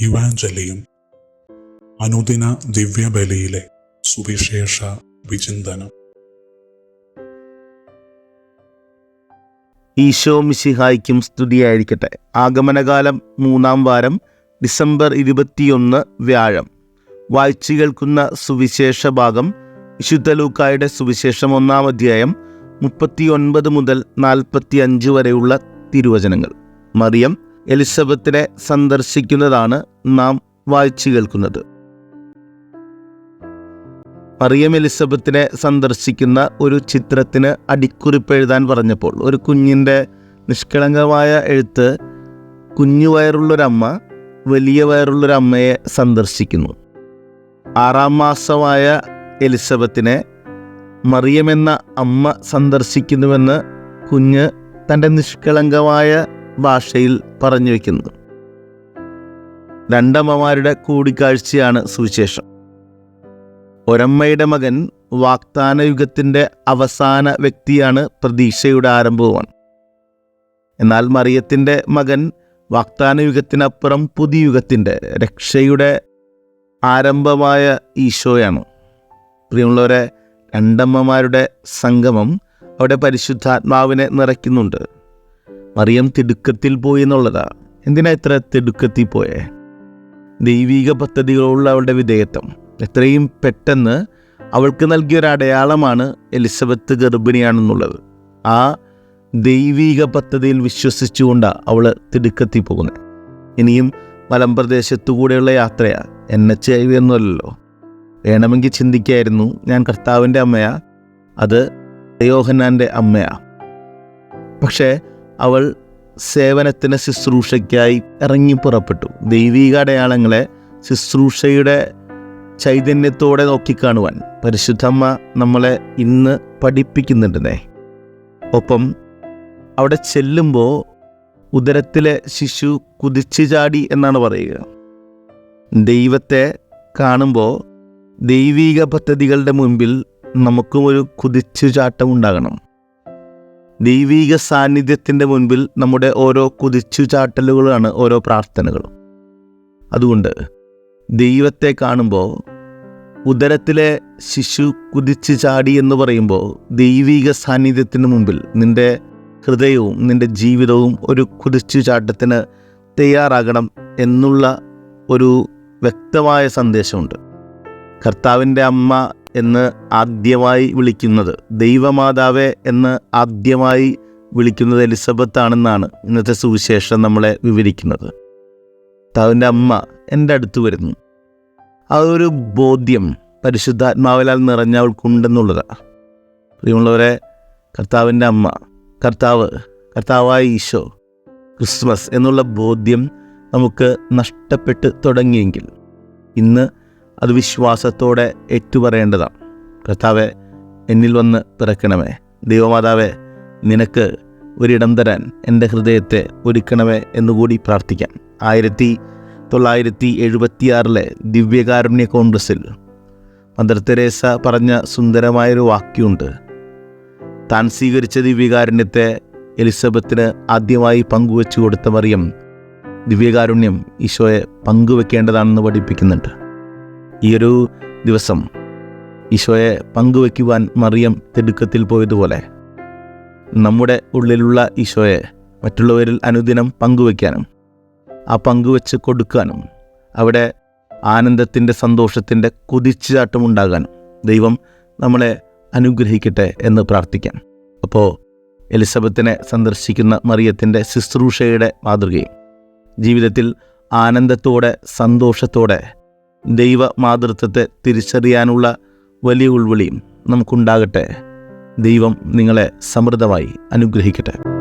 യുവാഞ്ജലിയും അനുദിന ദിവ്യബലിയിലെ സുവിശേഷ വിചിന്തനം. ഈശോ മിശിഹായ്ക്കും സ്തുതിയായിരിക്കട്ടെ. ആഗമനകാലം മൂന്നാം വാരം ഡിസംബർ ഇരുപത്തിയൊന്ന് വ്യാഴം. വായിച്ചു കേൾക്കുന്ന സുവിശേഷ ഭാഗം വിശുദ്ധ ലൂക്കായുടെ സുവിശേഷം ഒന്നാം അധ്യായം മുപ്പത്തിയൊൻപത് മുതൽ നാൽപ്പത്തി അഞ്ച് വരെയുള്ള തിരുവചനങ്ങൾ. മറിയം എലിസബത്തിനെ സന്ദർശിക്കുന്നതാണ് നാം വായിച്ചു കേൾക്കുന്നത്. മറിയം എലിസബത്തിനെ സന്ദർശിക്കുന്ന ഒരു ചിത്രത്തിന് അടിക്കുറിപ്പ് എഴുതാൻ പറഞ്ഞപ്പോൾ ഒരു കുഞ്ഞിന്റെ നിഷ്കളങ്കമായ എഴുത്ത് കുഞ്ഞു വയറുള്ളൊരമ്മ വലിയ വയറുള്ളൊരമ്മയെ സന്ദർശിക്കുന്നു. ആറാം മാസമായ എലിസബത്തിനെ മറിയമെന്ന അമ്മ സന്ദർശിക്കുന്നുവെന്ന് കുഞ്ഞ് തന്റെ നിഷ്കളങ്കമായ ഭാഷയിൽ പറഞ്ഞു വയ്ക്കുന്നത് രണ്ടമ്മമാരുടെ കൂടിക്കാഴ്ചയാണ് സുവിശേഷം. ഒരമ്മയുടെ മകൻ വാഗ്ദാന യുഗത്തിന്റെ അവസാന വ്യക്തിയാണ് പ്രതീക്ഷയുടെ ആരംഭവുമാണ്. എന്നാൽ മറിയത്തിന്റെ മകൻ വാഗ്ദാന യുഗത്തിനപ്പുറം പുതിയ യുഗത്തിന്റെ രക്ഷയുടെ ആരംഭമായ ഈശോയാണ്. പ്രിയമുള്ളവരെ രണ്ടമ്മമാരുടെ സംഗമം അവിടെ പരിശുദ്ധാത്മാവിനെ നിറയ്ക്കുന്നുണ്ട്. മറിയം തിടുക്കത്തിൽ പോയി എന്തിനാ ഇത്ര തിടുക്കത്തിൽ പോയേ? ദൈവിക പദ്ധതികളുള്ള അവളുടെ വിധേയത്വം. എത്രയും പെട്ടെന്ന് അവൾക്ക് നൽകിയ ഒരു അടയാളമാണ് എലിസബത്ത് ഗർഭിണിയാണെന്നുള്ളത്. ആ ദൈവിക പദ്ധതിയിൽ വിശ്വസിച്ചുകൊണ്ടാണ് അവൾ തിടുക്കത്തിൽ പോകുന്നത്. ഇനിയും മലമ്പ്രദേശത്തുകൂടെയുള്ള യാത്രയാ. എൻ എച്ച് ഐ വി ഒന്നുമല്ലല്ലോ വേണമെങ്കിൽ ചിന്തിക്കായിരുന്നു ഞാൻ കർത്താവിന്റെ അമ്മയാ. അത് യോഹന്നാന്റെ അമ്മയാ. പക്ഷേ അവൾ സേവനത്തിന് ശുശ്രൂഷയ്ക്കായി ഇറങ്ങി പുറപ്പെട്ടു. ദൈവിക അടയാളങ്ങളെ ശുശ്രൂഷയുടെ ചൈതന്യത്തോടെ നോക്കിക്കാണുവാൻ പരിശുദ്ധമ്മ നമ്മളെ ഇന്ന് പഠിപ്പിക്കുന്നുണ്ടെന്നേ. ഒപ്പം അവിടെ ചെല്ലുമ്പോൾ ഉദരത്തിലെ ശിശു കുതിച്ചു ചാടി എന്നാണ് പറയുക. ദൈവത്തെ കാണുമ്പോൾ ദൈവീക പദ്ധതികളുടെ മുൻപിൽ നമുക്കും ഒരു കുതിച്ചു ചാട്ടം ഉണ്ടാകണം. ദൈവിക സാന്നിധ്യത്തിന്റെ മുൻപിൽ നമ്മുടെ ഓരോ കുതിച്ചു ചാട്ടലുകളാണ് ഓരോ പ്രാർത്ഥനകളും. അതുകൊണ്ട് ദൈവത്തെ കാണുമ്പോൾ ഉദരത്തിലെ ശിശു കുതിച്ചു ചാടി എന്ന് പറയുമ്പോൾ ദൈവീക സാന്നിധ്യത്തിന് മുമ്പിൽ നിന്റെ ഹൃദയവും നിന്റെ ജീവിതവും ഒരു കുതിച്ചു ചാട്ടത്തിന് തയ്യാറാകണം എന്നുള്ള ഒരു വ്യക്തമായ സന്ദേശമുണ്ട്. കർത്താവിന്റെ അമ്മ എന്ന് ആദ്യമായി വിളിക്കുന്നത് ദൈവമാതാവെ എന്ന് ആദ്യമായി വിളിക്കുന്നത് എലിസബത്ത് ആണെന്നാണ് ഇന്നത്തെ സുവിശേഷം നമ്മളെ വിവരിക്കുന്നത്. താവിന്റെ അമ്മ എന്റെ അടുത്ത് വരുന്നു. അതൊരു ബോധ്യം പരിശുദ്ധാത്മാവിലാൽ നിറഞ്ഞവൾക്കുണ്ടെന്നുള്ളതാണ് പ്രിയമുള്ളവരെ കർത്താവിന്റെ അമ്മ കർത്താവ് കർത്താവായ ഈശോ ക്രിസ്മസ് എന്നുള്ള ബോധ്യം നമുക്ക് നഷ്ടപ്പെട്ട് തുടങ്ങിയെങ്കിൽ ഇന്ന് അത് വിശ്വാസത്തോടെ ഏറ്റുപറയേണ്ടതാണ്. കർത്താവെ എന്നിൽ വന്ന് പിറക്കണമേ. ദൈവമാതാവെ നിനക്ക് ഒരിടം തരാൻ എന്റെ ഹൃദയത്തെ ഒരുക്കണമേ എന്നുകൂടി പ്രാർത്ഥിക്കാം. ആയിരത്തി തൊള്ളായിരത്തി എഴുപത്തിയാറിലെ ദിവ്യകാരുണ്യ കോൺഗ്രസ്സിൽ മദർ തെരേസ പറഞ്ഞ സുന്ദരമായൊരു വാക്യമുണ്ട് താൻ സ്വീകരിച്ച ദിവ്യകാരുണ്യത്തെ എലിസബത്തിന് ആദ്യമായി പങ്കുവെച്ചു കൊടുത്ത മറിയം ദിവ്യകാരുണ്യം ഈശോയെ പങ്കുവെക്കേണ്ടതാണെന്ന് പഠിപ്പിക്കുന്നുണ്ട്. ഈ ഒരു ദിവസം ഈശോയെ പങ്കുവയ്ക്കുവാൻ മറിയം തിടുക്കത്തിൽ പോയതുപോലെ നമ്മുടെ ഉള്ളിലുള്ള ഈശോയെ മറ്റുള്ളവരിൽ അനുദിനം പങ്കുവയ്ക്കാനും ആ പങ്കുവെച്ച് കൊടുക്കാനും അവിടെ ആനന്ദത്തിന്റെ സന്തോഷത്തിന്റെ കുതിച്ചുചാട്ടമുണ്ടാകാനും ദൈവം നമ്മളെ അനുഗ്രഹിക്കട്ടെ എന്ന് പ്രാർത്ഥിക്കാം. അപ്പോൾ എലിസബത്തിനെ സന്ദർശിക്കുന്ന മറിയത്തിന്റെ ശുശ്രൂഷയുടെ മാതൃകയും ജീവിതത്തിൽ ആനന്ദത്തോടെ സന്തോഷത്തോടെ ദൈവ മാതൃത്വത്തെ തിരിച്ചറിയാനുള്ള വലിയ ഉൾവിളിയും നമുക്കുണ്ടാകട്ടെ. ദൈവം നിങ്ങളെ സമൃദ്ധമായി അനുഗ്രഹിക്കട്ടെ.